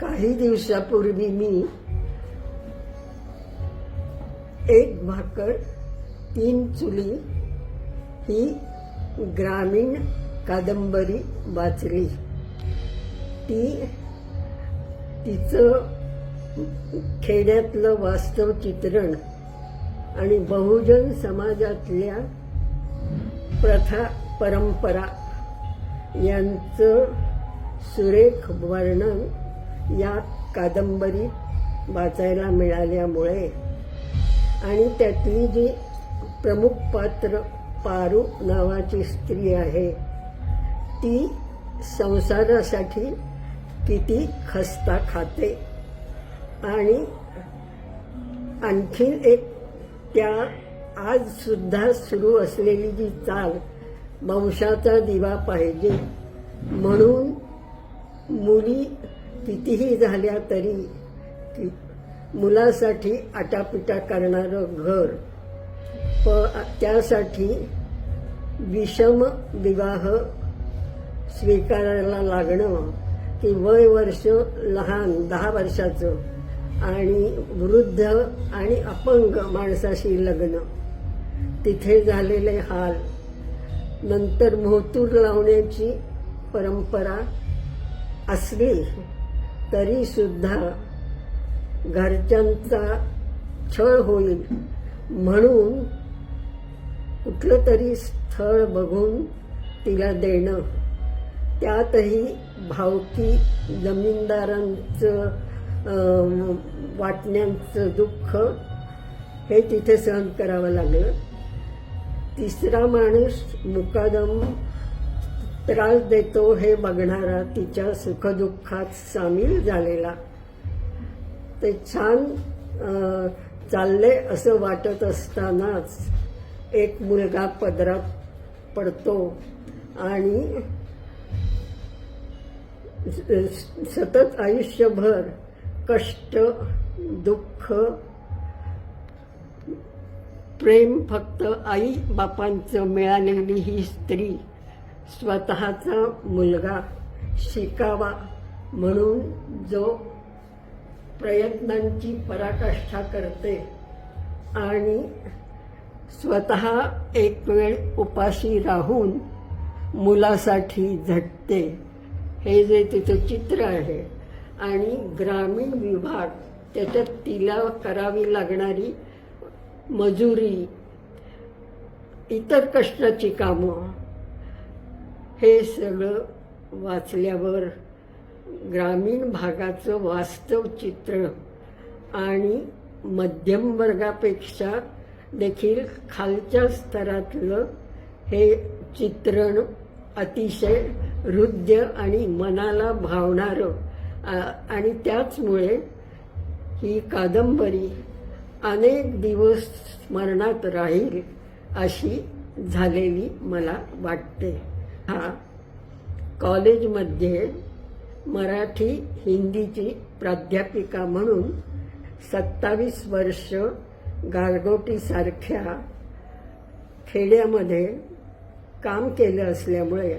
काही दिवसापूर्वी मी एक भाकर तीन चुली ही ग्रामीण कादंबरी वाचली. ती तिचं खेड्यातलं वास्तव चित्रण आणि बहुजन समाजातल्या प्रथा परंपरा यांचं सुरेख वर्णन या कादंबरीत वाचायला मिळाल्यामुळे आणि त्यातली जी प्रमुख पात्र पारू नावाची स्त्री आहे ती संसारासाठी किती खस्ता खाते आणि आणखीन एक त्या आजसुद्धा सुरू असलेली जी चाल वंशाचा दिवा पाहिजे. म्हणून मुली कितीही झाल्या तरी मुलासाठी आटापिटा करणारं घर. प त्यासाठी विषम विवाह स्वीकारायला लागणं की वय वर्ष लहान दहा वर्षाचं आणि वृद्ध आणि अपंग माणसाशी लग्न. तिथे झालेले हाल नंतर मोहतूर लावण्याची परंपरा असली तरीसुद्धा घरच्यांचा छळ होईल. म्हणून कुठलं तरी स्थळ बघून तिला देणं. त्यातही भावकी जमीनदारांचं वाटण्यांचं दुःख हे तिथे सहन करावं लागलं. तिसरा माणूस मुकादम त्रास देतो हे बघणारा तिच्या सुखदुःखात सामील झालेला. ते छान चालले असं वाटत असतानाच एक मुलगा पदरात पडतो आणि सतत आयुष्यभर कष्ट दुःख प्रेम फक्त आई बापांचं मिळालेली ही स्त्री स्वतःचा मुलगा शिकावा म्हणून जो प्रयत्नांची पराकाष्ठा करते आणि स्वतः एक वेळ उपाशी राहून मुलासाठी झटते. हे जे तिचं चित्र आहे आणि ग्रामीण विभाग त्याच्यात तिला करावी लागणारी मजुरी इतर कष्टाची कामं हे सगळं वाचल्यावर ग्रामीण भागाचं वास्तव चित्र आणि मध्यम वर्गापेक्षा देखील खालच्या स्तरातलं हे चित्रण अतिशय हृदय आणि मनाला भावणारं. आ- आणि त्याचमुळे ही कादंबरी अनेक दिवस स्मरणात राहील अशी झालेली मला वाटते. हा कॉलेजमध्ये मराठी हिंदीची प्राध्यापिका म्हणून सत्तावीस वर्ष गारगोटीसारख्या खेड्यामध्ये काम केलं असल्यामुळे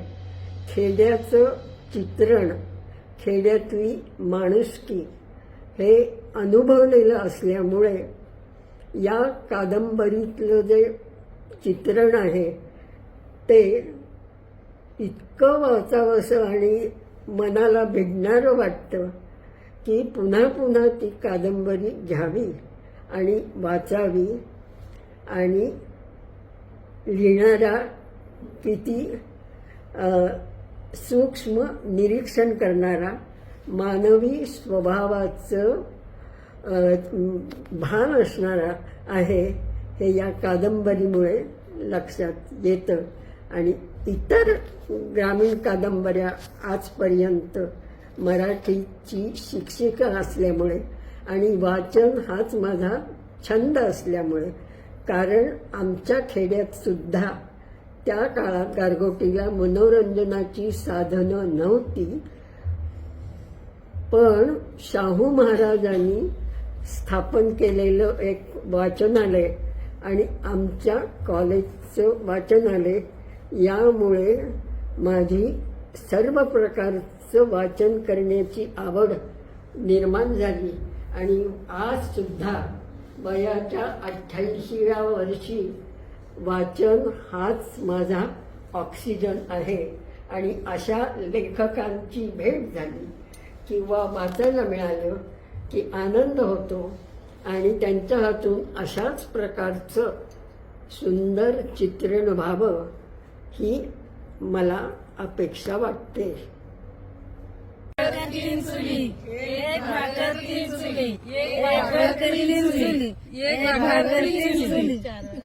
खेड्याचं चित्रण खेड्यातली माणुसकी हे अनुभवलेलं असल्यामुळे या कादंबरीतलं जे चित्रण आहे ते इतकं वाचावंसं आणि मनाला भिडणारं वाटतं की पुन्हा पुन्हा ती कादंबरी घ्यावी आणि वाचावी आणि लिहिणारा किती सूक्ष्म निरीक्षण करणारा मानवी स्वभावाचं भान असणारा आहे हे या कादंबरीमुळे लक्षात येतं. आणि इतर ग्रामीण कादंबऱ्या आजपर्यंत मराठीची शिक्षिका असल्यामुळे आणि वाचन हाच माझा छंद असल्यामुळे कारण आमच्या खेड्यात सुद्धा त्या काळात गारगोटीला मनोरंजनाची साधनं नव्हती. पण शाहू महाराजांनी स्थापन केलेलं एक वाचनालय आणि आमच्या कॉलेजचं वाचनालय यामुळे माझी सर्व प्रकारचं वाचन करण्याची आवड निर्माण झाली. आणि आजसुद्धा वयाच्या अठ्ठ्याऐंशीव्या वर्षी वाचन हाच माझा ऑक्सिजन आहे. आणि अशा लेखकांची भेट झाली. किंवा वाचायला मिळालं की आनंद होतो. आणि त्यांच्या हातून अशाच प्रकारचं सुंदर चित्रण व्हावं ही मला अपेक्षा वाटते. एक